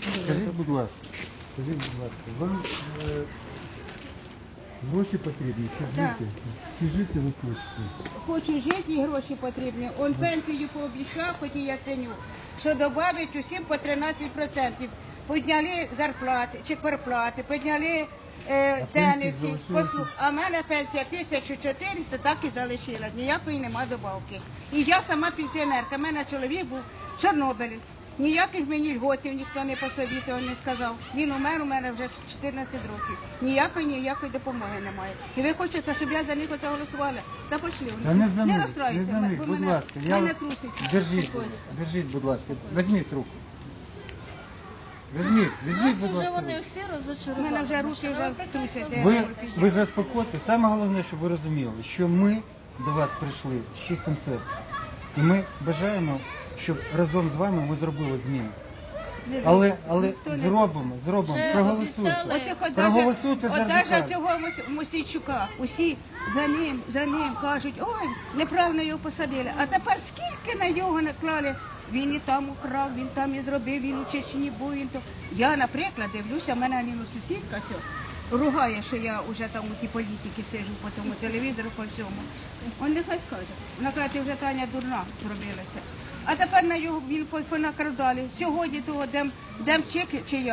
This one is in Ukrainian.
Скажіть, скажіть, будь ласка, скажіть, будь ласка, вам е, гроші потрібні, чи Так. жити? Чи жити ви хочете? Хочу жити і гроші потрібні. Он пенсію пообіцяв, хоч і я ценю, що добавить усім по 13%. Підняли зарплати чи переплати, підняли е, А ціни пенсії всі. залишилися? Послух, а в мене пенсія 1400, так і залишилась. Ніякої нема добавки. І я сама пенсіонерка. У мене чоловік був чорнобилець. Ніяких мені льготів ніхто не посовітував, не сказав. Він умер у мене вже 14 років. Ніякої ніякої допомоги немає. І ви хочете, щоб я за них оце голосувала? Та пошли. Та не за них, не розстраюйте за них, бо будь мене- ласка. Я мене вас- трусить. Держіть, держіть, будь ласка, візьміть руку. Візьміть, візьміть, будь ласка. вони руку. всі У розочарували. мене вже руки вже трусять. Ви, ви заспокойте. Саме головне, щоб ви розуміли, що ми до вас прийшли з чистим серцем. І ми бажаємо, щоб разом з вами ми зробили зміни. Але, але зробимо, зробимо, проголосуйте. хоч Проголосуйте даже, за от даже цього Мосійчука. Усі за ним, за ним кажуть, ой, неправильно його посадили. А тепер скільки на його наклали? Він і там украв, він там і зробив, він у Чечні був, він то. Я, наприклад, дивлюся, в мене ніну сусідка цього. Ругає, що я вже там у ті політики сижу по тому телевізору, по всьому. Він нехай скаже. Вона каже, ти вже Таня дурна зробилася. А тепер на його він понакрадали. Сьогодні того дем, дем чек чи я.